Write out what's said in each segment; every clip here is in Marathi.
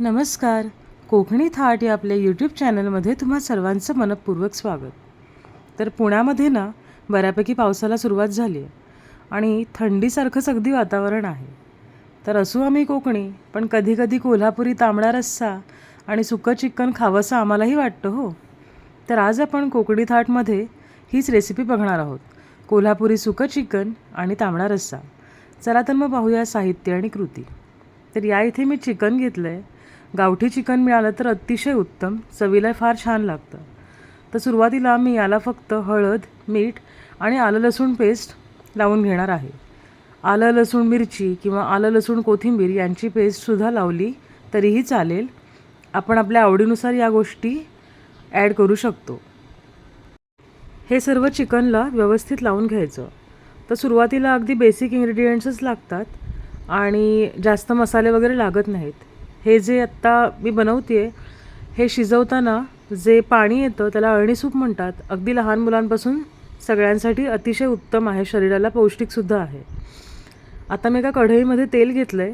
नमस्कार. कोकणी थाट या आपल्या यूट्यूब चॅनलमध्ये तुम्हा सर्वांचं मनपूर्वक स्वागत. तर पुण्यामध्ये ना बऱ्यापैकी पावसाला सुरुवात झाली आहे आणि थंडीसारखंच अगदी वातावरण आहे. तर असू आम्ही कोकणी पण कधीकधी कोल्हापुरी तांबडा रस्सा आणि सुकं चिकन खावंसं आम्हालाही वाटतं हो. तर आज आपण कोकणी थाटमध्ये हीच रेसिपी बघणार आहोत. कोल्हापुरी सुकं चिकन आणि तांबडा रस्सा. चला तर मग पाहूया साहित्य आणि कृती. तर या इथे मी चिकन घेतलं आहे गावठी चिकन मिळालं तर अतिशय उत्तम. चवीला फार छान लागतं. तर सुरुवातीला मी याला फक्त हळद मीठ आणि आलं लसूण पेस्ट लावून घेणार आहे. आलं लसूण मिरची किंवा आलं लसूण कोथिंबीर यांची पेस्टसुद्धा लावली तरीही चालेल. आपण आपल्या आवडीनुसार या गोष्टी ॲड करू शकतो. हे सर्व चिकनला व्यवस्थित लावून घ्यायचं. तर सुरुवातीला अगदी बेसिक इन्ग्रेडियंट्सच लागतात आणि जास्त मसाले वगैरे लागत नाहीत. हे जे आत्ता मी बनवते हे शिजवताना जे पाणी येतं त्याला अळणी सूप म्हणतात. अगदी लहान मुलांपासून सगळ्यांसाठी अतिशय उत्तम आहे. शरीराला पौष्टिकसुद्धा आहे. आता मी एका कढईमध्ये तेल घेतलं आहे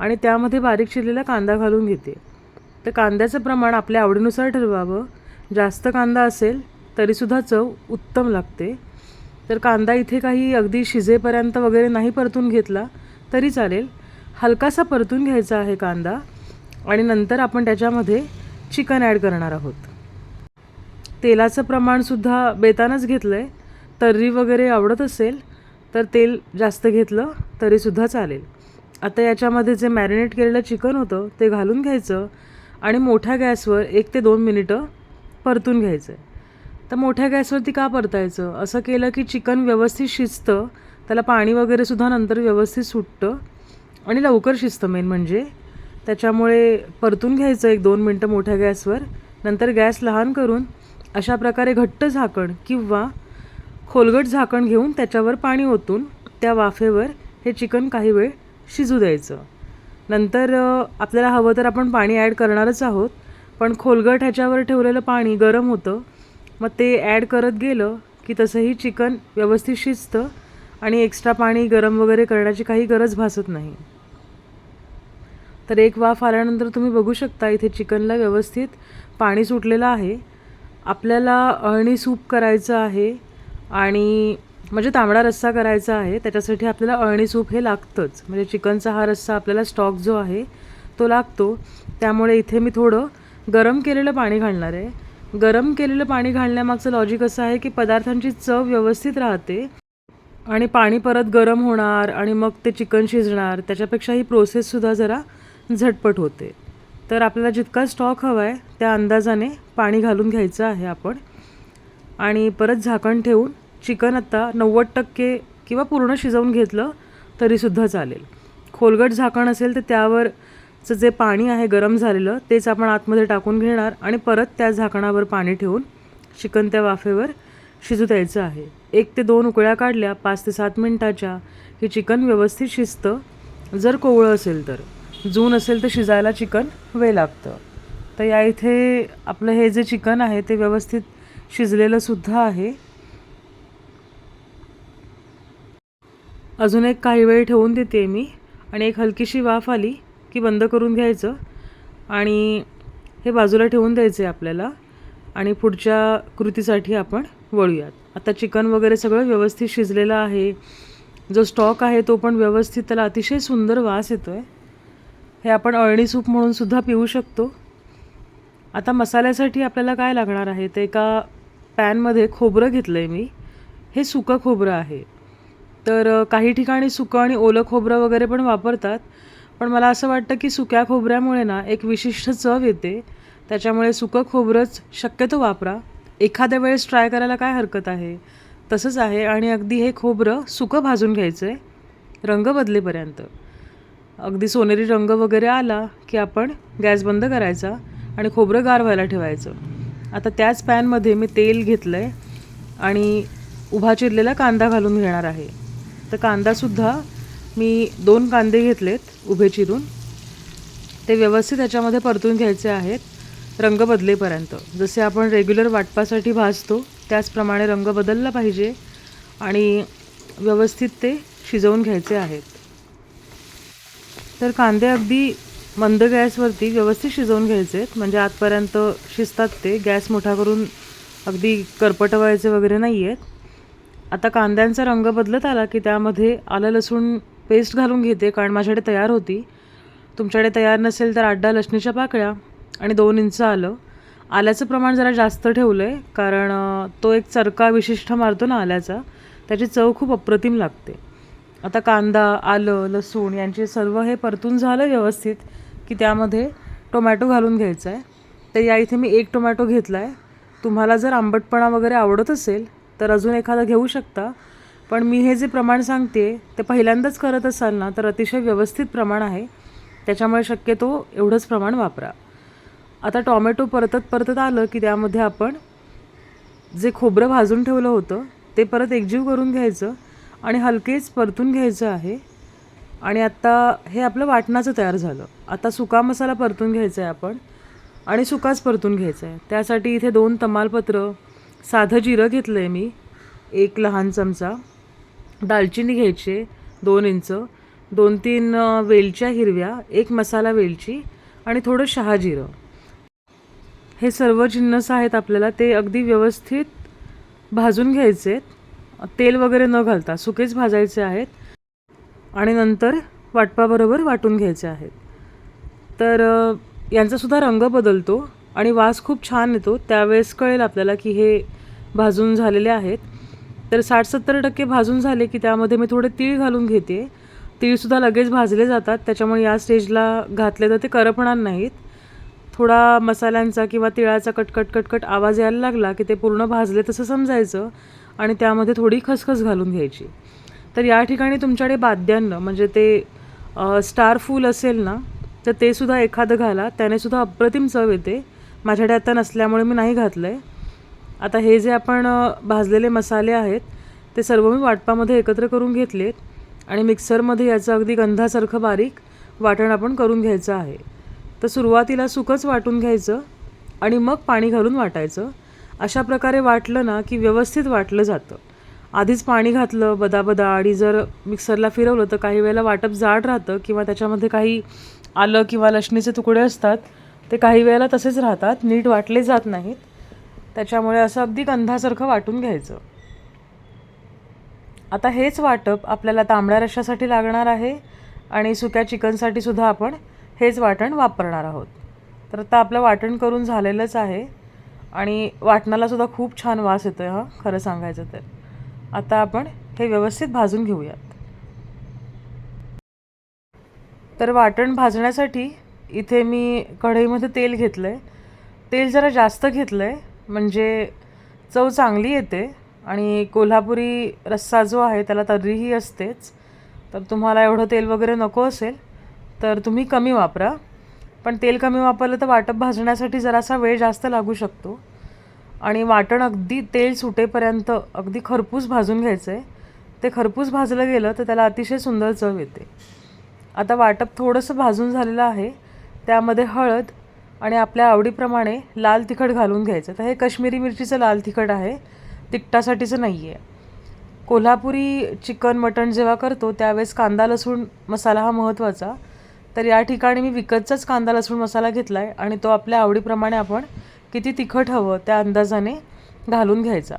आणि त्यामध्ये बारीक चिरलेला कांदा घालून घेते. तर कांद्याचं प्रमाण आपल्या आवडीनुसार ठरवावं. जास्त कांदा असेल तरीसुद्धा चव उत्तम लागते. तर कांदा इथे काही अगदी शिजेपर्यंत वगैरे नाही परतून घेतला तरी चालेल. हलकासा परतून घ्यायचा आहे कांदा. आणि नंतर आपण त्याच्यामध्ये चिकन ॲड करणार आहोत. तेलाचं प्रमाणसुद्धा बेतानच घेतलं आहे तर्री वगैरे आवडत असेल तर तेल जास्त घेतलं तरीसुद्धा चालेल. आता याच्यामध्ये जे मॅरिनेट केलेलं चिकन होतं ते घालून घ्यायचं आणि मोठ्या गॅसवर एक ते दोन मिनिटं परतून घ्यायचं आहे तर मोठ्या गॅसवरती का परतायचं? असं केलं की चिकन व्यवस्थित शिजतं त्याला पाणी वगैरेसुद्धा नंतर व्यवस्थित सुटतं आणि लवकर शिजतं मेन म्हणजे. त्याच्यामुळे परतून घ्यायचं एक दोन मिनटं मोठ्या गॅसवर नंतर गॅस लहान करून अशा प्रकारे घट्ट झाकण किंवा खोलगट झाकण घेऊन त्याच्यावर पाणी ओतून त्या वाफेवर हे चिकन काही वेळ शिजू द्यायचं. नंतर आपल्याला हवं तर आपण पाणी ॲड करणारच आहोत पण खोलगट ह्याच्यावर ठेवलेलं पाणी गरम होतं मग ते ॲड करत गेलं की तसंही चिकन व्यवस्थित शिजतं आणि एक्स्ट्रा पाणी गरम वगैरे करण्याची काही गरज भासत नाही. तर एक वाफ आल्यानंतर तुम्ही बघू शकता इथे चिकनला व्यवस्थित पाणी सुटलेलं आहे. आपल्याला अळणी सूप करायचं आहे आणि म्हणजे तांबडा रस्सा करायचा आहे. त्याच्यासाठी आपल्याला अळणी सूप हे लागतंच. म्हणजे चिकनचा हा रस्सा आपल्याला स्टॉक जो आहे तो लागतो. त्यामुळे इथे मी थोडं गरम केलेलं पाणी घालणार आहे. गरम केलेलं पाणी घालण्यामागचं लॉजिक असं आहे की पदार्थांची चव व्यवस्थित राहते आणि पाणी परत गरम होणार आणि मग ते चिकन शिजणार. त्याच्यापेक्षा ही प्रोसेससुद्धा जरा झटपट होते. तर आपल्याला जितका स्टॉक हवा आहे त्या अंदाजाने पाणी घालून घ्यायचं आहे आपण. आणि परत झाकण ठेवून चिकन आत्ता नव्वद टक्के किंवा पूर्ण शिजवून घेतलं तरीसुद्धा चालेल. खोलगट झाकण असेल तर त्यावरचं जे पाणी आहे गरम झालेलं तेच आपण आतमध्ये टाकून घेणार आणि परत त्या झाकणावर पाणी ठेवून चिकन त्या वाफेवर शिजू द्यायचं आहे. एक ते दोन उकळ्या काढल्या पाच ते सात मिनटाच्या हे चिकन व्यवस्थित शिजतं. जर कोवळं असेल तर. जून असेल तर शिजायला चिकन वेळ लागतं. तर या इथे आपलं हे जे चिकन आहे ते व्यवस्थित शिजलेलं सुद्धा आहे. अजून एक काही वेळ ठेवून देते मी आणि एक हलकीशी वाफ आली की बंद करून घ्यायचं आणि हे बाजूला ठेवून द्यायचं आहे आपल्याला आणि पुढच्या कृतीसाठी आपण वळूयात. आता चिकन वगैरे सगळं व्यवस्थित शिजलेलं आहे. जो स्टॉक आहे तो पण व्यवस्थित त्याला अतिशय सुंदर वास येतो आहे हे आपण अळणी सूप म्हणून सुद्धा पिऊ शकतो. आता मसाल्यासाठी आपल्याला काय लागणार आहे? ते एका पॅनमध्ये खोबरं घेतलं आहे मी. हे सुकं खोबरं आहे. तर काही ठिकाणी सुकं आणि ओलं खोबरं वगैरे पण वापरतात. पण मला असं वाटतं की सुक्या खोबऱ्यामुळे ना एक विशिष्ट चव येते. त्याच्यामुळे सुकं खोबरंच शक्यतो वापरा. एखाद्या वेळेस ट्राय करायला काय हरकत आहे? तसंच आहे आणि अगदी हे खोबरं सुकं भाजून घ्यायचं आहे रंग बदलेपर्यंत. अगदी सोनेरी रंग वगैरे आला की आपण गॅस बंद करायचा आणि खोबरं गार व्हायला ठेवायचं. आता त्याच पॅनमध्ये मी तेल घेतलं आहे आणि उभा चिरलेला कांदा घालून घेणार आहे. तर कांदासुद्धा मी दोन कांदे घेतलेत उभे चिरून. ते व्यवस्थित त्याच्यामध्ये परतून घ्यायचे आहेत रंग बदलेपर्यंत. जसे आपण रेग्युलर वाटपासाठी भाजतो त्याचप्रमाणे रंग बदलला पाहिजे आणि व्यवस्थित ते शिजवून घ्यायचे आहेत. तर कांदे अगदी मंद गॅसवरती व्यवस्थित शिजवून घ्यायचे आहेत. म्हणजे आतपर्यंत शिजतात ते. गॅस मोठा करून अगदी करपटवायचे वगैरे नाही आहेत. आता कांद्यांचा रंग बदलत आला की त्यामध्ये आलं लसूण पेस्ट घालून घेते कारण माझ्याकडे तयार होती. तुमच्याकडे तयार नसेल तर आठ लसणीच्या पाकळ्या आणि दोन इंच आलं. आल्याचं प्रमाण जरा जास्त ठेवलं आहे कारण तो एक चरका विशिष्ट मारतो ना आल्याचा. त्याची चव खूप अप्रतिम लागते. आता कांदा आलं लसूण यांचे सर्व हे परतून झालं व्यवस्थित की त्यामध्ये टोमॅटो घालून घ्यायचा आहे. तर या इथे मी एक टोमॅटो घेतला आहे तुम्हाला जर आंबटपणा वगैरे आवडत असेल तर अजून एखादा घेऊ शकता. पण मी हे जे प्रमाण सांगते ते पहिल्यांदाच करत असाल ना तर अतिशय व्यवस्थित प्रमाण आहे. त्याच्यामुळे शक्यतो एवढंच प्रमाण वापरा. आता टॉमॅटो परतत परतत आलं की त्यामध्ये आपण जे खोबरं भाजून ठेवलं होतं ते परत एकजीव करून घ्यायचं. आणि हलकेच परतून घ्यायचं आहे. आणि आत्ता हे आपलं वाटणाचं तयार झालं. आता सुका मसाला परतून घ्यायचा आहे आपण. आणि सुकाच परतून घ्यायचा आहे त्यासाठी इथे दोन तमालपत्र साधं जिरं घेतलं आहे मी. एक लहान चमचा. दालचिनी घ्यायची दोन इंच. दोन तीन वेलच्या हिरव्या एक मसाला वेलची आणि थोडं शहाजिरं हे सर्व जिन्नस आहेत आपल्याला ते अगदी व्यवस्थित भाजून घ्यायचे आहेत तेल वगैरे न घालता सुकेच भाजायचे आहेत आणि नंतर वाटपाबरोबर वाटून घ्यायचे आहेत. तर यांचासुद्धा रंग बदलतो आणि वास खूप छान येतो. त्यावेळेस कळेल आपल्याला की हे भाजून झालेले आहेत. तर साठ सत्तर टक्के भाजून झाले की त्यामध्ये मी थोडे तीळ घालून घेते. तीळसुद्धा लगेच भाजले जातात. त्याच्यामुळे या स्टेजला घातले तर ते करपणार नाहीत. थोडा मसाल्यांचा किंवा तिळाचा कटकट कटकट आवाज यायला लागला की ते पूर्ण भाजले तसं समजायचं. आणि त्यामध्ये थोडी खसखस घालून घ्यायची. तर या ठिकाणी तुमच्याकडे बाद्यान्न म्हणजे ते स्टार फूल असेल ना तर ते सुद्धा एखादं घाला. त्याने सुद्धा अप्रतिम चव येते. माझ्याकडे आता नसल्यामुळे मी नाही घातलं आहे आता हे जे आपण भाजलेले मसाले आहेत ते सर्व मी वाटपामध्ये एकत्र करून घेतलेत. आणि मिक्सरमध्ये याचं अगदी गंधासारखं बारीक वाटण आपण करून घ्यायचं आहे. तर सुरुवातीला सुकंच वाटून घ्यायचं आणि मग पाणी घालून वाटायचं. अशा प्रकारे वाटलं ना की व्यवस्थित वाटलं जातं. आधीच पाणी घातलं बदाबदा आणि जर मिक्सरला फिरवलं तर काही वेळेला वाटप जाड राहतं किंवा त्याच्यामध्ये काही आलं किंवा लसणीचे तुकडे असतात ते काही वेळेला तसेच राहतात नीट वाटले जात नाहीत. त्याच्यामुळे असं अगदी गंधासारखं वाटून घ्यायचं. आता हेच वाटप आपल्याला तांबड्या रशासाठी लागणार आहे आणि सुक्या चिकनसाठी सुद्धा आपण हेच वाटण वापरणार आहोत. तर आता आपलं वाटण करून झालेलंच आहे. आणि वाटणाला सुद्धा खूप छान वास येतो आहे हा खरं सांगायचं तर. आता आपण हे व्यवस्थित भाजून घेऊयात. तर वाटण भाजण्यासाठी इथे मी कढईमध्ये तेल घेतलं आहे तेल जरा जास्त घेतलं आहे म्हणजे चव चांगली येते आणि कोल्हापुरी रस्सा जो आहे त्याला तर्रीही असतेच. तर तुम्हाला एवढं तेल वगैरे नको असेल तर तुम्ही कमी वापरा. पण तेल कमी वापरलं तर वाटप भाजण्यासाठी जरासा वेळ जास्त लागू शकतो. आणि वाटण अगदी तेल सुटेपर्यंत अगदी खरपूस भाजून घ्यायचं आहे ते खरपूस भाजलं गेलं तर त्याला अतिशय सुंदर चव येते. आता वाटप थोडंसं भाजून झालेलं आहे. त्यामध्ये हळद आणि आपल्या आवडीप्रमाणे लाल तिखट घालून घ्यायचं. तर हे कश्मीरी मिरचीचं लाल तिखट आहे. तिखटासाठीचं नाही आहे कोल्हापुरी चिकन मटण जेव्हा करतो त्यावेळेस कांदा लसूण मसाला हा महत्त्वाचा. तर या ठिकाणी मी विकतचाच कांदा लसूण मसाला घेतला आहे आणि तो आपल्या आवडीप्रमाणे आपण किती तिखट हवं त्या अंदाजाने घालून घ्यायचा.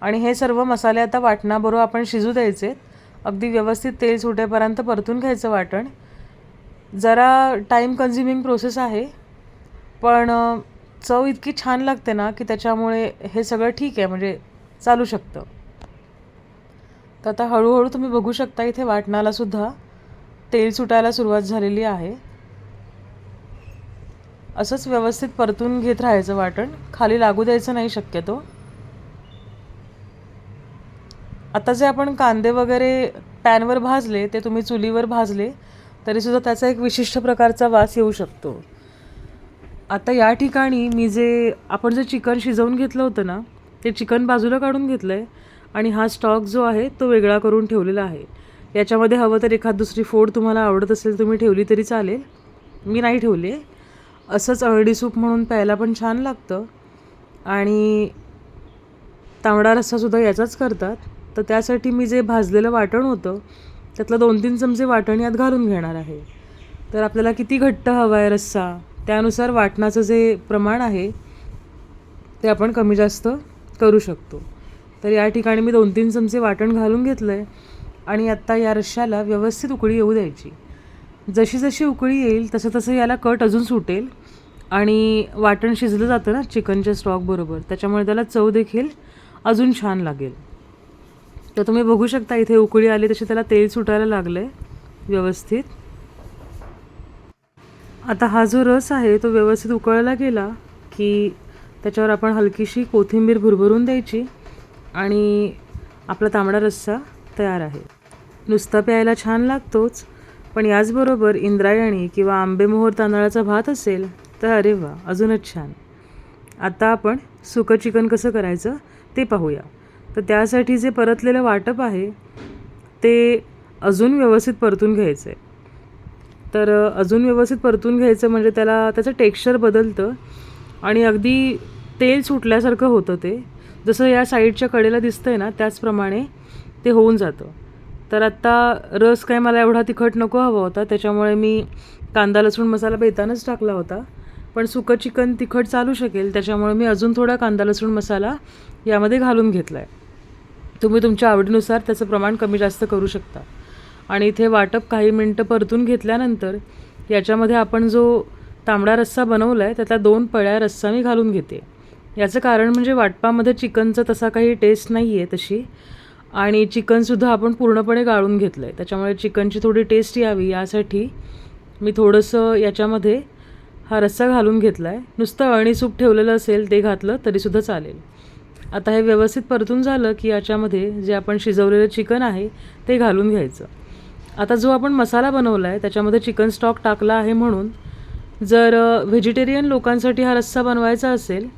आणि हे सर्व मसाले आता वाटणाबरोबर आपण शिजू द्यायचे. अगदी व्यवस्थित तेल सुटेपर्यंत परतून घ्यायचं वाटण. जरा टाईम कन्झ्युमिंग प्रोसेस आहे पण चव इतकी छान लागते ना की त्याच्यामुळे हे सगळं ठीक आहे म्हणजे चालू शकतं. तर आता हळूहळू तुम्ही बघू शकता इथे वाटणालासुद्धा तेल सुटायला सुरुवात झालेली आहे. असंच व्यवस्थित परतून घेत राहायचं वाटण. खाली लागू द्यायचं नाही शक्यतो. आता जे आपण कांदे वगैरे पॅनवर भाजले ते तुम्ही चुलीवर भाजले तरीसुद्धा त्याचा एक विशिष्ट प्रकारचा वास येऊ शकतो. आता या ठिकाणी मी जे आपण जे चिकन शिजवून घेतलं होतं ना ते चिकन बाजूला काढून घेतलं आहे आणि हा स्टॉक जो आहे तो वेगळा करून ठेवलेला आहे. याच्यामध्ये हवं तर एखाद दुसरी फोड तुम्हाला आवडत असेल तुम्ही ठेवली तरी चालेल. मी नाही ठेवली. आहे असंच अळडी सूप म्हणून प्यायला पण छान लागतं. आणि तांबडा रस्सासुद्धा याचाच करतात. तर त्यासाठी मी जे भाजलेलं वाटण होतं त्यातलं दोन तीन चमचे वाटण यात घालून घेणार आहे. तर आपल्याला किती घट्ट हवा आहे रस्सा त्यानुसार वाटणाचं जे प्रमाण आहे ते आपण कमी जास्त करू शकतो. तर या ठिकाणी मी दोन तीन चमचे वाटण घालून घेतलं आहे आणि आत्ता या रश्श्याला व्यवस्थित उकळी येऊ द्यायची. जशी जशी उकळी येईल तसं तसं याला कट अजून सुटेल आणि वाटण शिजलं जातं ना चिकनच्या स्टॉकबरोबर त्याच्यामुळे त्याला चव देखील अजून छान लागेल. तर तुम्ही बघू शकता इथे उकळी आली तशी त्याला तेल सुटायला लागलं आहे व्यवस्थित. आता हा जो रस आहे तो व्यवस्थित उकळला गेला की त्याच्यावर आपण हलकीशी कोथिंबीर भुरभरून द्यायची आणि आपला तांबडा रस्सा तयार आहे. नुसता प्यायला छान लागतोच. पण याचबरोबर इंद्रायणी किंवा आंबेमोहोर तांदळाचा भात असेल तर अरे वा अजूनच छान. आता आपण सुकं चिकन कसं करायचं ते पाहूया. तर त्यासाठी जे परतलेलं वाटप आहे ते अजून व्यवस्थित परतून घ्यायचं आहे तर अजून व्यवस्थित परतून घ्यायचं म्हणजे त्याला त्याचं टेक्स्चर बदलतं आणि अगदी तेल सुटल्यासारखं होतं ते. जसं या साईडच्या कडेला दिसतं आहे ना त्याचप्रमाणे ते होऊन जातं. तर आत्ता रस काय मला एवढा तिखट नको हवा होता त्याच्यामुळे मी कांदा लसूण मसाला बेतानच टाकला होता. पण सुकं चिकन तिखट चालू शकेल त्याच्यामुळे मी अजून थोडा कांदा लसूण मसाला यामध्ये घालून घेतला आहे तुम्ही तुमच्या आवडीनुसार त्याचं प्रमाण कमी जास्त करू शकता. आणि इथे वाटप काही मिनटं परतून घेतल्यानंतर याच्यामध्ये आपण जो तांबडा रस्सा बनवला आहे त्यातल्या दोन पळ्या रस्सा मी घालून घेते. याचं कारण म्हणजे वाटपामध्ये चिकनचं तसा काही टेस्ट नाही आहे तशी. आणि चिकनसुद्धा आपण पूर्णपणे गाळून घेतलं आहे त्याच्यामुळे चिकनची थोडी टेस्ट यावी यासाठी मी थोडंसं याच्यामध्ये हा रस्सा घालून घेतला आहे नुसतं अळणी सूप ठेवलेलं असेल ते घातलं तरीसुद्धा चालेल. आता हे व्यवस्थित परतून झालं की याच्यामध्ये जे आपण शिजवलेलं चिकन आहे ते घालून घ्यायचं. आता जो आपण मसाला बनवला आहे त्याच्यामध्ये चिकन स्टॉक टाकला आहे म्हणून जर व्हेजिटेरियन लोकांसाठी हा रस्सा बनवायचा असेल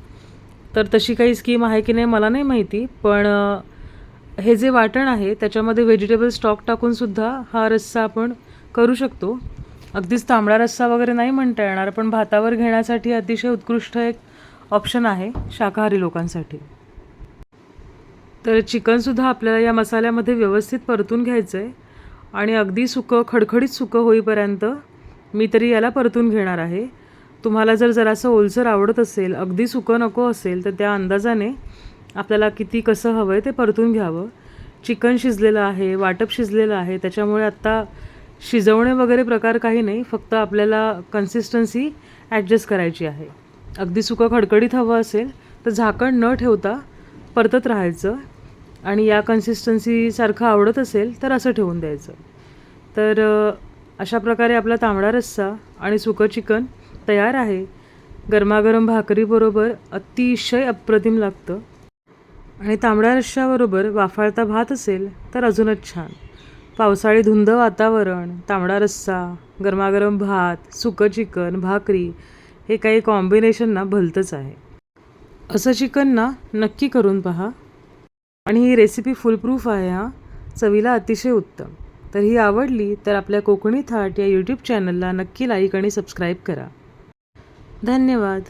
तर तशी काही स्कीम आहे की नाही मला नाही माहिती पण हे जे वाटण आहे त्याच्यामध्ये व्हेजिटेबल स्टॉक टाकूनसुद्धा हा रस्सा आपण करू शकतो. अगदीच तांबडा रस्सा वगैरे नाही म्हणता येणार पण भातावर घेण्यासाठी अतिशय उत्कृष्ट एक ऑप्शन आहे शाकाहारी लोकांसाठी. तर चिकनसुद्धा आपल्याला या मसाल्यामध्ये व्यवस्थित परतून घ्यायचं आहे आणि अगदी सुकं खडखडीत सुकं होईपर्यंत मी तरी याला परतून घेणार आहे. तुम्हाला जर जरासं ओलसर आवडत असेल अगदी सुकं नको असेल तर त्या अंदाजाने आपल्याला किती कसं हवं आहे ते परतून घ्यावं. चिकन शिजलेलं आहे वाटप शिजलेलं आहे त्याच्यामुळे आत्ता शिजवणे वगैरे प्रकार काही नाही फक्त आपल्याला कन्सिस्टन्सी ॲडजस्ट करायची आहे. अगदी सुकं खडखडीत हवं असेल तर झाकण न ठेवता परतत राहायचं आणि या कन्सिस्टन्सीसारखं आवडत असेल तर असं ठेवून द्यायचं. तर अशा प्रकारे आपला तांबडा रस्सा आणि सुकं चिकन तयार आहे. गरमागरम भाकरीबरोबर अतिशय अप्रतिम लागतं. आणि तांबड्या रश्श्याबरोबर वाफाळता भात असेल तर अजूनच छान. पावसाळी धुंद वातावरण तांबडा रस्सा गरमागरम भात सुकं चिकन भाकरी हे काही कॉम्बिनेशन ना भलतंच आहे. असं चिकन ना नक्की करून पहा. आणि ही रेसिपी फुलप्रूफ आहे हा. चवीला अतिशय उत्तम. तर ही आवडली तर आपल्या कोकणी थाट या यूट्यूब चॅनलला नक्की लाईक आणि सबस्क्राईब करा. धन्यवाद.